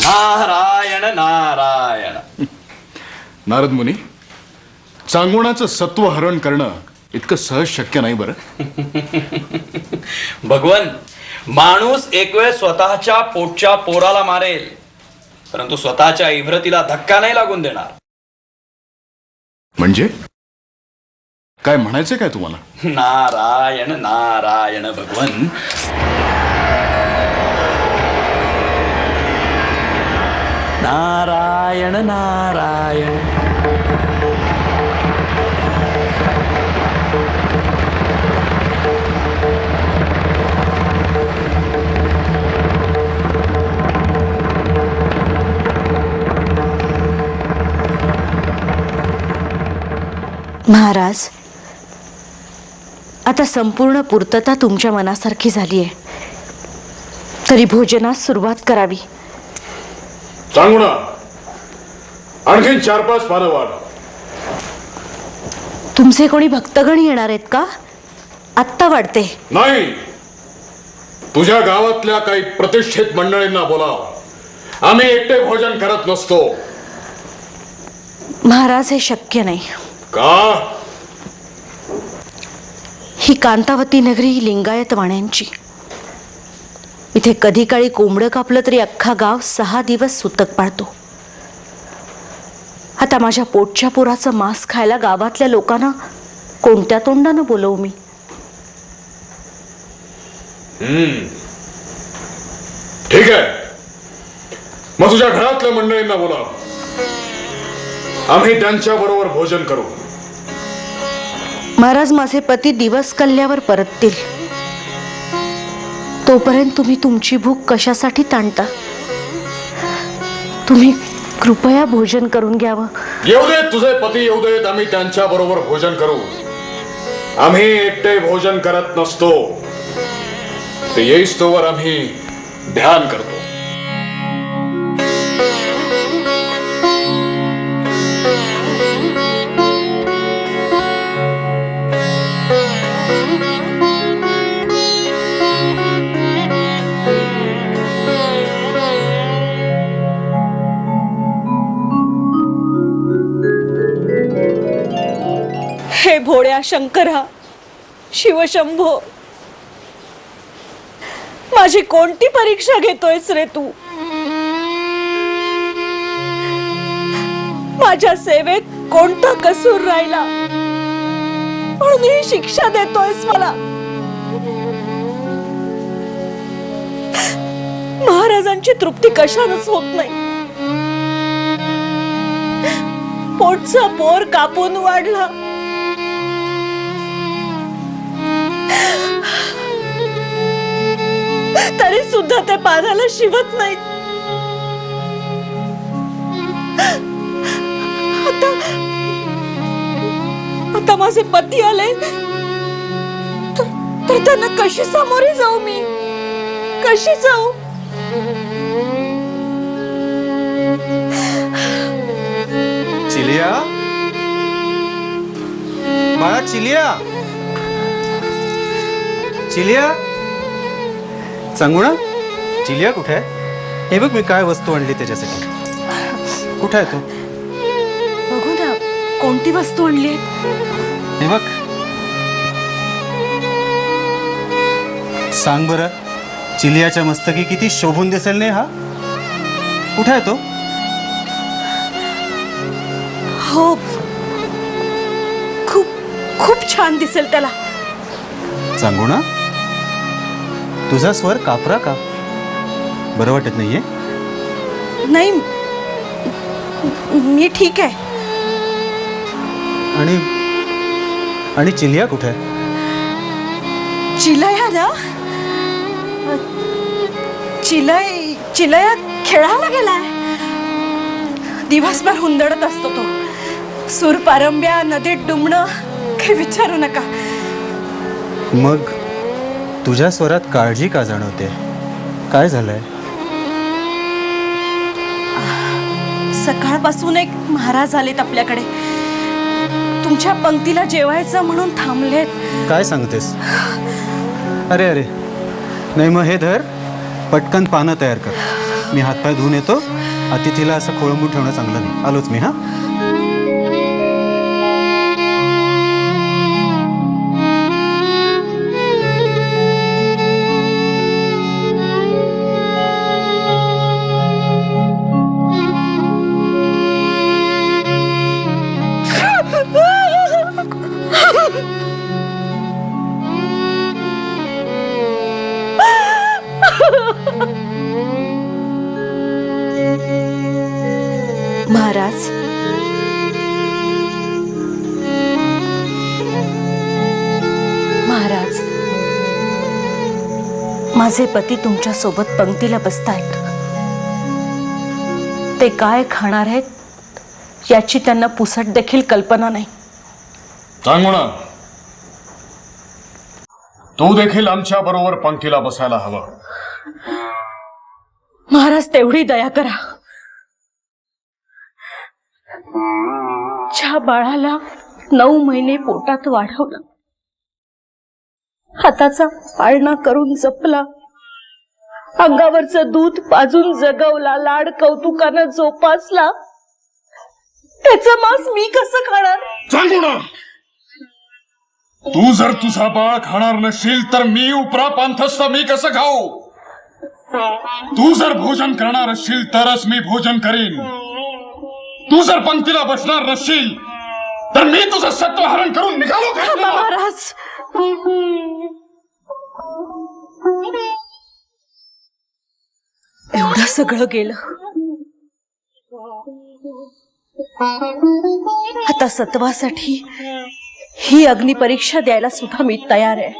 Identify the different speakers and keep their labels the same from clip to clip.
Speaker 1: नारायण नारायण.
Speaker 2: नारद मुनी चांगुणाचं सत्व हरण करणं इतकं सहज शक्य नाही बर.
Speaker 1: भगवन माणूस एक वेळ स्वतःच्या पोटच्या पोराला मारेल परंतु स्वतःच्या इभ्रतीला धक्का नाही लागून देणार.
Speaker 2: म्हणजे? काय म्हणायचं काय तुम्हाला?
Speaker 1: नारायण नारायण भगवन. नारायण नारायण.
Speaker 3: महाराज आता संपूर्ण पूर्तता तुमच्या मनासारखी झाली आहे तरी भोजनास सुरुवात करावी.
Speaker 2: चांगुणा आणखीन चार पाच वाढ.
Speaker 3: तुमचे कोणी भक्तगण येणार आहेत का? आत्ता वाढते.
Speaker 2: नाही. तुझ्या गावातल्या काही प्रतिष्ठित मंडळींना बोलाव. आम्ही एकटे भोजन करत नसतो.
Speaker 3: महाराज हे शक्य नाही.
Speaker 2: का?
Speaker 3: ही कांतावती नगरी ही लिंगायत वाण्यांची इथे कधी काळी कोंबडं कापलं तरी अख्खा गाव सहा दिवस सुतक पाळतो. आता माझ्या पोटच्या पोराचं मांस खायला गावातल्या लोकांना कोणत्या तोंडानं बोलवू मी?
Speaker 2: ठीक आहे. मग तुझ्या घरातल्या मंडळींना बोलाव. आम्ही त्यांच्या बरोबर भोजन करू.
Speaker 3: महाराज माझे पती दिवस कल्ल्यावर परततील. तोपर्यंत तुम्ही तुमची भूक कशासाठी ताणता? तुम्ही कृपया भोजन करून घ्यावं.
Speaker 2: येऊ देत तुझे पती येऊ देत आम्ही त्यांच्या बरोबर भोजन करू. आम्ही एकटे भोजन करत नसतो. ते येईस तोवर आम्ही ध्यान करतो.
Speaker 3: हे शंकरा शिवशंभो. माझी कोणती परीक्षा घेतोयस रे तू? माझ्या सेवेत कोणता कसूर राहिला? म्हणून ही शिक्षा देतोयस मला. महाराजांची तृप्ती कशानच होत नाही. पोटचा पोर कापून वाढला. तरी सुद्धा ते पानाला शिवत नाहीत. आता आता माझे पती आले. तर तर त्यांना कशी सामोरे जाऊ मी? कशी जाऊ?
Speaker 4: चिलिया? बाळा चिलिया? चिलिया? चांगुणा? चिलिया कुठे आहे? हे बघ मी काय वस्तू आणली त्याच्यासाठी. कुठे आहे तू?
Speaker 3: बघू ना कोणती वस्तू आणली
Speaker 4: हे बघ. सांग बरं चिलियाच्या मस्तकी किती शोभून दिसेल नाही हा? कुठे आहे तो?
Speaker 3: हो. खूप खूप छान दिसेल त्याला.
Speaker 4: चांगुणा? तुझा स्वर कापरा का? बरं वाटत नाहीये?
Speaker 3: नाही मी ठीक आहे.
Speaker 4: आणि आणि चिलिया कुठे आहे?
Speaker 3: चिलया ना? चिलय चिलया खेळायला गेलाय. दिवसभर हुंदडत असतो तो. सूर पारंब्या नदीत डुंबणं काही विचारू नका.
Speaker 4: मग? तुझ्या स्वरात काळजी का जाणवते? काय झालंय?
Speaker 3: सकाळपासून एक महाराज आलेत आपल्याकडे. तुमच्या पंक्तीला जेवायचं म्हणून थांबलेत.
Speaker 4: काय सांगतेस? अरे अरे. नाही मग हे धर पटकन पानं तयार कर. मी हातपाय धुवून येतो. अतिथीला असं खोळंबून ठेवणं चांगलं नाही. आलोच मी हां?
Speaker 3: माझे पती तुमच्यासोबत पंक्तीला बसतायत. ते काय खाणार आहेत याची त्यांना पुसट देखील कल्पना नाही.
Speaker 2: तू देखील आमच्या बरोबर पंक्तीला बसायला हवं.
Speaker 3: महाराज तेवढी दया करा. ज्या बाळाला नऊ महिने पोटात वाढवलं हाताचा पाळणा करून जपला. अंगावरचं दूध पाजून जगवला लाड कौतुकानं जोपासला. त्याचं मांस मी कसं खाणार?
Speaker 2: तू जर तुझा बाळ खाणार नसशील तर मी उपरा पांथस्थ मी कसं खाऊ? तू जर भोजन करणार असशील तरच मी भोजन करीन. तू जर पंक्तीला बसणार नसशील तर मी तुझं सत्व हरण करून निघालो?
Speaker 3: महाराज. एवढं सगळं गेलं. आता सत्वासाठी ही अग्निपरीक्षा द्यायला सुद्धा मी तयार आहे.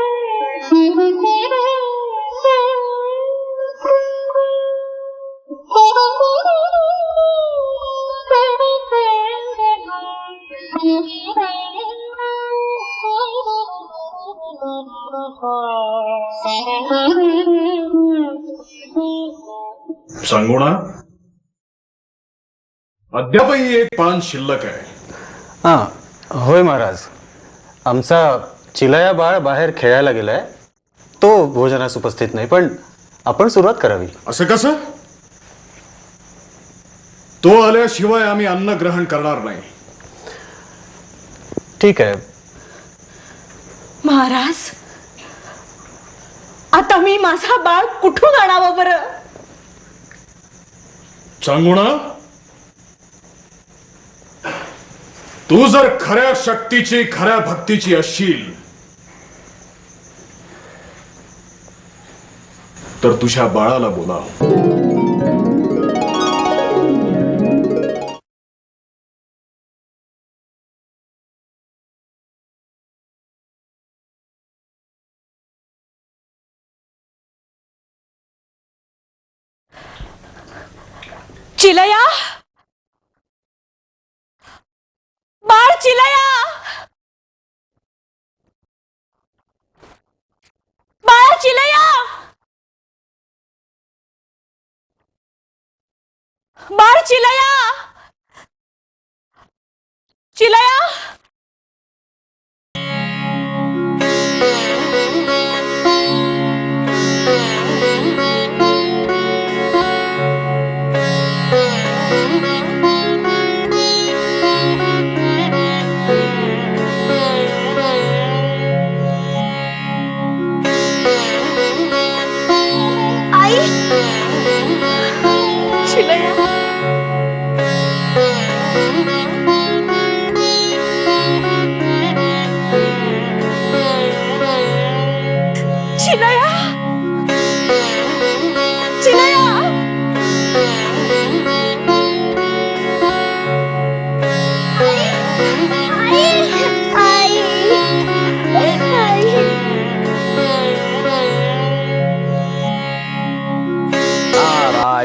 Speaker 2: सांगू ना? अद्यापही एक पान शिल्लक आहे.
Speaker 4: हां होय महाराज. आमचा चिलया बाळ बाहेर खेळायला गेलाय. तो भोजनास उपस्थित नाही पण आपण सुरुवात करावी.
Speaker 2: असं कसं? तो आल्याशिवाय आम्ही अन्न ग्रहण करणार नाही.
Speaker 4: ठीक आहे.
Speaker 3: महाराज आता मी माझा बाळ कुठून आणावं बर?
Speaker 2: सांगू ना तू जर खऱ्या शक्तीची खऱ्या भक्तीची असशील तर तुझ्या बाळाला बोलाव.
Speaker 3: चिलया? बाळ चिलया! बाळ चिलया! बाळ चिलया! चिलया!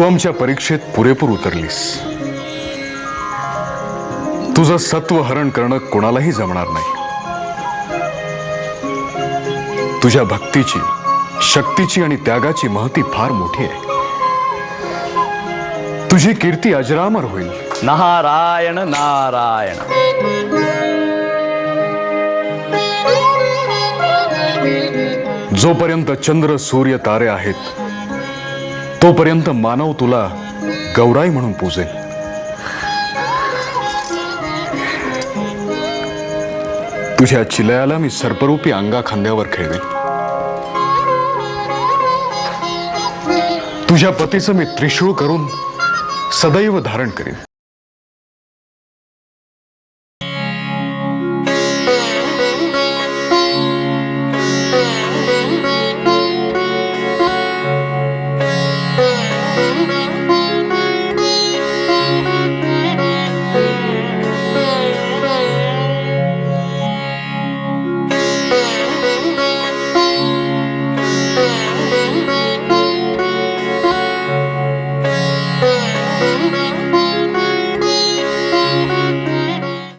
Speaker 2: तू आमच्या परीक्षेत पुरेपूर उतरलीस. तुझं सत्व हरण करणं कोणालाही जमणार नाही. तुझ्या भक्तीची शक्तीची आणि त्यागाची महती फार मोठी आहे. तुझी कीर्ती अजरामर होईल.
Speaker 1: नारायण नारायण.
Speaker 2: जोपर्यंत चंद्र सूर्य तारे आहेत तोपर्यंत मानव तुला गौराई म्हणून पूजेल. तुझ्या चिलयाला मी सर्परूपी अंगा खांद्यावर खेळवेन. तुझ्या पतीचं मी त्रिशूळ करून सदैव धारण करीन.